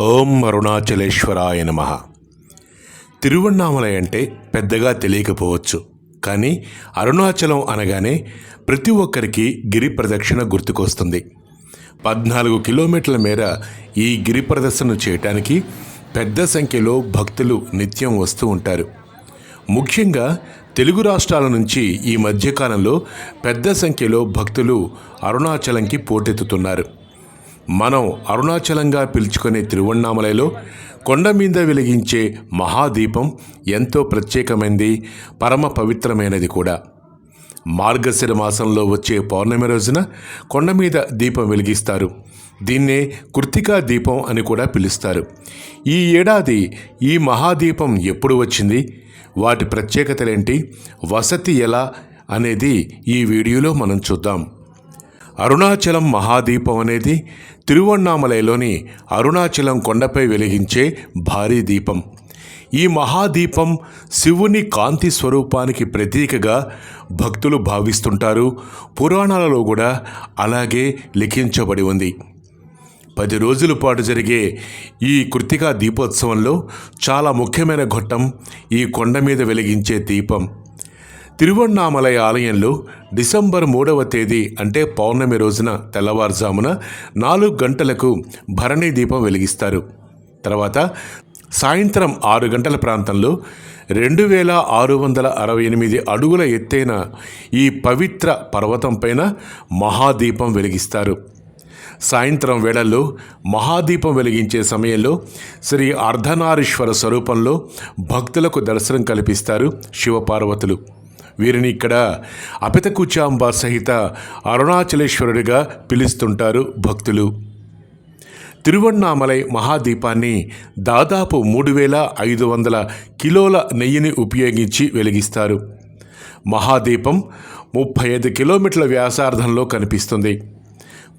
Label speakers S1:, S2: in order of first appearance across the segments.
S1: ఓం అరుణాచలేశ్వరాయ నమ. తిరువണ്ണామలై అంటే పెద్దగా తెలియకపోవచ్చు కానీ అరుణాచలం అనగానే ప్రతి ఒక్కరికి గిరి ప్రదక్షిణ గుర్తుకొస్తుంది. పద్నాలుగు కిలోమీటర్ల మేర ఈ గిరి ప్రదర్శన చేయటానికి పెద్ద సంఖ్యలో భక్తులు నిత్యం వస్తూ ఉంటారు. ముఖ్యంగా తెలుగు రాష్ట్రాల నుంచి ఈ మధ్యకాలంలో పెద్ద సంఖ్యలో భక్తులు అరుణాచలంకి పోటెత్తుతున్నారు. మనం అరుణాచలంగా పిలుచుకునే తిరువణ్ణామలలో కొండ మీద వెలిగించే మహాదీపం ఎంతో ప్రత్యేకమైనది పరమ పవిత్రమైనది కూడా. మార్గశిర మాసంలో వచ్చే పౌర్ణమి రోజున కొండ మీద దీపం వెలిగిస్తారు. దీన్నే కృత్తికా దీపం అని కూడా పిలుస్తారు. ఈ ఏడాది ఈ మహాదీపం ఎప్పుడు వచ్చింది? వాటి ప్రత్యేకతలేంటి? వసతి ఎలా? అనేది ఈ వీడియోలో మనం చూద్దాం. అరుణాచలం మహాదీపం అనేది తిరువణ్ణామలైలోని అరుణాచలం కొండపై వెలిగించే భారీ దీపం. ఈ మహాదీపం శివుని కాంతి స్వరూపానికి ప్రతీకగా భక్తులు భావిస్తుంటారు. పురాణాలలో కూడా అలాగే లిఖించబడి ఉంది. పది రోజుల పాటు జరిగే ఈ కృతికా దీపోత్సవంలో చాలా ముఖ్యమైన ఘట్టం ఈ కొండ మీద వెలిగించే దీపం. తిరువണ്ണామలై ఆలయంలో డిసెంబర్ మూడవ తేదీ అంటే పౌర్ణమి రోజున తెల్లవారుజామున నాలుగు గంటలకు భరణి దీపం వెలిగిస్తారు. తర్వాత సాయంత్రం ఆరు గంటల ప్రాంతంలో రెండు వేల ఆరు వందల అరవై ఎనిమిది అడుగుల ఎత్తైన ఈ పవిత్ర పర్వతంపైన మహాదీపం వెలిగిస్తారు. సాయంత్రం వేళల్లో మహాదీపం వెలిగించే సమయంలో శ్రీ అర్ధనారీశ్వర స్వరూపంలో భక్తులకు దర్శనం కల్పిస్తారు శివపార్వతులు. వీరిని ఇక్కడ అపితకుచాంబ సహిత అరుణాచలేశ్వరుడిగా పిలుస్తుంటారు భక్తులు. తిరువన్నామలై మహాదీపాన్ని దాదాపు మూడు వేల ఐదు వందల కిలోల నెయ్యిని ఉపయోగించి వెలిగిస్తారు. మహాదీపం ముప్పై ఐదు కిలోమీటర్ల వ్యాసార్థంలో కనిపిస్తుంది.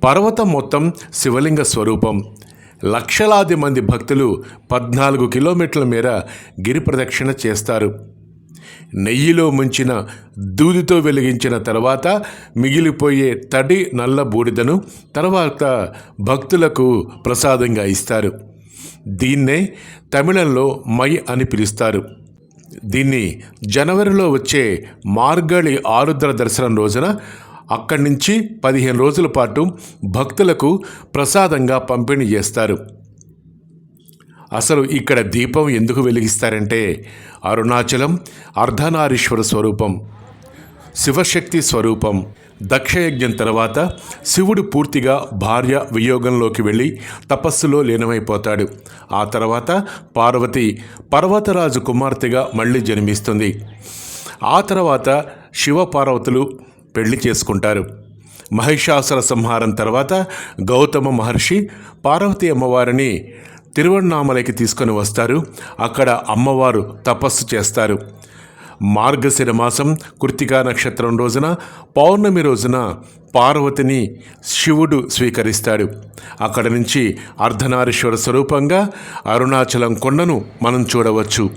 S1: పర్వతం మొత్తం శివలింగ స్వరూపం. లక్షలాది మంది భక్తులు పద్నాలుగు కిలోమీటర్ల మేర గిరి ప్రదక్షిణ చేస్తారు. నెయ్యిలో ముంచిన దూదితో వెలిగించిన తర్వాత మిగిలిపోయే తడి నల్ల బూడిదను తర్వాత భక్తులకు ప్రసాదంగా ఇస్తారు. దీన్నే తమిళంలో మై అని పిలుస్తారు. దీన్ని జనవరిలో వచ్చే మార్గళి ఆరుద్ర దర్శనం రోజున అక్కడి నుంచి పదిహేను రోజుల పాటు భక్తులకు ప్రసాదంగా పంపిణీ చేస్తారు. అసలు ఇక్కడ దీపం ఎందుకు వెలిగిస్తారంటే అరుణాచలం అర్ధనారీశ్వర స్వరూపం శివశక్తి స్వరూపం. దక్షయజ్ఞం తర్వాత శివుడు పూర్తిగా భార్య వియోగంలోకి వెళ్ళి తపస్సులో లీనమైపోతాడు. ఆ తర్వాత పార్వతి పర్వతరాజు కుమార్తెగా మళ్ళీ జన్మిస్తుంది. ఆ తర్వాత శివపార్వతులు పెళ్ళి చేసుకుంటారు. మహిషాసుర సంహారం తర్వాత గౌతమ మహర్షి పార్వతీ అమ్మవారిని తిరువణ్ణామలకి తీసుకొని వస్తారు. అక్కడ అమ్మవారు తపస్సు చేస్తారు. మార్గశిర మాసం కృతికా నక్షత్రం రోజున పౌర్ణమి రోజున పార్వతిని శివుడు స్వీకరిస్తాడు. అక్కడ నుంచి అర్ధనారీశ్వర స్వరూపంగా అరుణాచలం కొండను మనం చూడవచ్చు.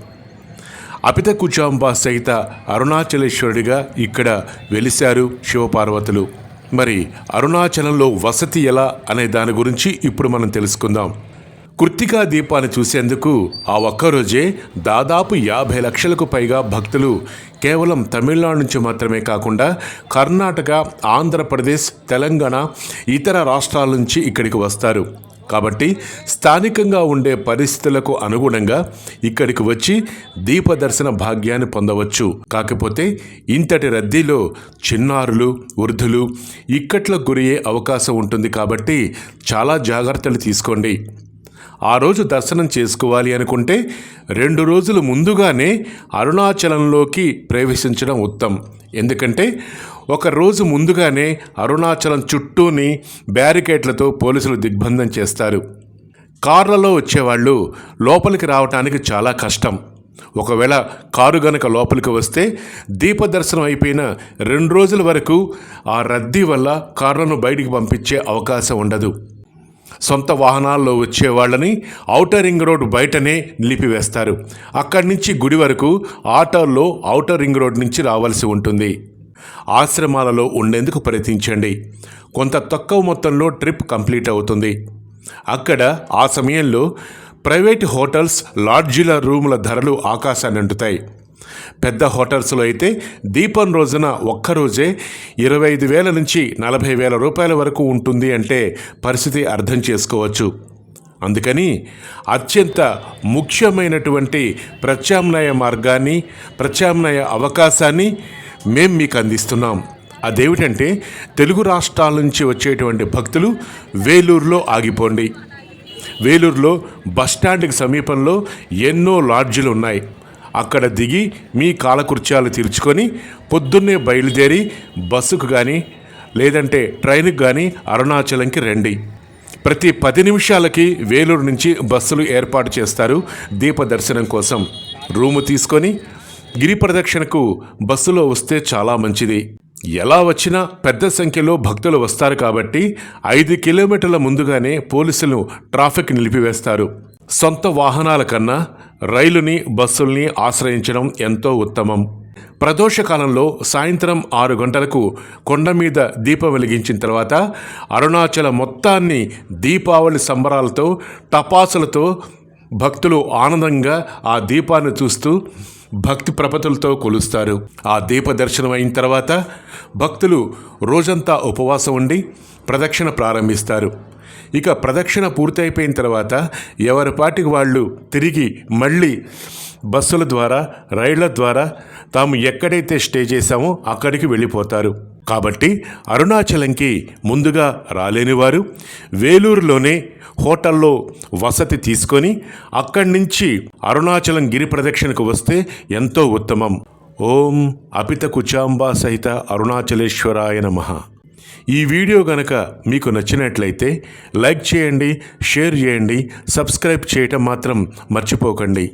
S1: అపిత కుచాంబ సహిత అరుణాచలేశ్వరుడిగా ఇక్కడ వెలిశారు శివపార్వతులు. మరి అరుణాచలంలో వసతి ఎలా అనే దాని గురించి ఇప్పుడు మనం తెలుసుకుందాం. కృత్తికా దీపాన్ని చూసేందుకు ఆ ఒక్కరోజే దాదాపు యాభై లక్షలకు పైగా భక్తులు కేవలం తమిళనాడు నుంచి మాత్రమే కాకుండా కర్ణాటక ఆంధ్రప్రదేశ్ తెలంగాణ ఇతర రాష్ట్రాల నుంచి ఇక్కడికి వస్తారు. కాబట్టి స్థానికంగా ఉండే పరిస్థితులకు అనుగుణంగా ఇక్కడికి వచ్చి దీపదర్శన భాగ్యాన్ని పొందవచ్చు. కాకపోతే ఇంతటి రద్దీలో చిన్నారులు వృద్ధులు ఇక్కట్లకు గురయ్యే అవకాశం ఉంటుంది కాబట్టి చాలా జాగ్రత్తలు తీసుకోండి. ఆ రోజు దర్శనం చేసుకోవాలి అనుకుంటే రెండు రోజులు ముందుగానే అరుణాచలంలోకి ప్రవేశించడం ఉత్తమం. ఎందుకంటే ఒక రోజు ముందుగానే అరుణాచలం చుట్టూని బ్యారికేడ్లతో పోలీసులు దిగ్బంధం చేస్తారు. కార్లలో వచ్చేవాళ్ళు లోపలికి రావటానికి చాలా కష్టం. ఒకవేళ కారు గనక లోపలికి వస్తే దీపదర్శనం అయిపోయిన రెండు రోజుల వరకు ఆ రద్దీ వల్ల కార్లను బయటికి పంపించే అవకాశం ఉండదు. సొంత వాహనాల్లో వచ్చే వాళ్ళని ఔటర్ రింగ్ రోడ్ బయటనే నిలిపివేస్తారు. అక్కడి నుంచి గుడి వరకు ఆటోల్లో ఔటర్ రింగ్ రోడ్ నుంచి రావాల్సి ఉంటుంది. ఆశ్రమాలలో ఉండేందుకు ప్రయత్నించండి. కొంత తక్కువ మొత్తంలో ట్రిప్ కంప్లీట్ అవుతుంది. అక్కడ ఆ సమయంలో ప్రైవేట్ హోటల్స్ లాడ్జీల రూముల ధరలు ఆకాశాన్ని అంటుతాయి. పెద్ద హోటల్స్లో అయితే దీపం రోజున ఒక్కరోజే ఇరవై ఐదు వేల నుంచి నలభై వేల రూపాయల వరకు ఉంటుంది అంటే పరిస్థితి అర్థం చేసుకోవచ్చు. అందుకని అత్యంత ముఖ్యమైనటువంటి ప్రత్యామ్నాయ మార్గాన్ని ప్రత్యామ్నాయ అవకాశాన్ని మేం మీకు అందిస్తున్నాం. అదేమిటంటే తెలుగు రాష్ట్రాల నుంచి వచ్చేటువంటి భక్తులు వేలూరులో ఆగిపోండి. వేలూరులో బస్టాండ్కి సమీపంలో ఎన్నో లాడ్జీలు ఉన్నాయి. అక్కడ దిగి మీ కాలకృత్యాలు తీర్చుకొని పొద్దున్నే బయలుదేరి బస్సుకు కానీ లేదంటే ట్రైన్కి కానీ అరుణాచలంకి రండి. ప్రతి పది నిమిషాలకి వేలూరు నుంచి బస్సులు ఏర్పాటు చేస్తారు దీప దర్శనం కోసం. రూము తీసుకొని గిరి ప్రదక్షిణకు బస్సులో వస్తే చాలా మంచిది. ఎలా వచ్చినా పెద్ద సంఖ్యలో భక్తులు వస్తారు కాబట్టి ఐదు కిలోమీటర్ల ముందుగానే పోలీసులు ట్రాఫిక్ నిలిపివేస్తారు. సొంత వాహనాల కన్నా రైలుని బస్సుల్ని ఆశ్రయించడం ఎంతో ఉత్తమం. ప్రదోషకాలంలో సాయంత్రం ఆరు గంటలకు కొండ మీద దీపం వెలిగించిన తర్వాత అరుణాచల మొత్తాన్ని దీపావళి సంబరాలతో టపాసులతో భక్తులు ఆనందంగా ఆ దీపాన్ని చూస్తూ భక్తి ప్రపతులతో కొలుస్తారు. ఆ దీప దర్శనం అయిన తర్వాత భక్తులు రోజంతా ఉపవాసం ఉండి ప్రదక్షిణ ప్రారంభిస్తారు. ఇక ప్రదక్షిణ పూర్తయిపోయిన తర్వాత ఎవరి పాటికి వాళ్ళు తిరిగి మళ్ళీ బస్సుల ద్వారా రైళ్ళ ద్వారా తాము ఎక్కడైతే స్టే చేశామో అక్కడికి వెళ్ళిపోతారు. కాబట్టి అరుణాచలంకి ముందుగా రాలేనివారు వేలూరులోనే హోటల్లో వసతి తీసుకొని అక్కడి నుంచి అరుణాచలం గిరి ప్రదక్షిణకు వస్తే ఎంతో ఉత్తమం. ఓం అపిత కుచాంబా సహిత అరుణాచలేశ్వరాయ నమః. ఈ వీడియో గనక మీకు నచ్చినట్లయితే లైక్ చేయండి షేర్ చేయండి సబ్స్క్రైబ్ చేయటం మాత్రం మర్చిపోకండి.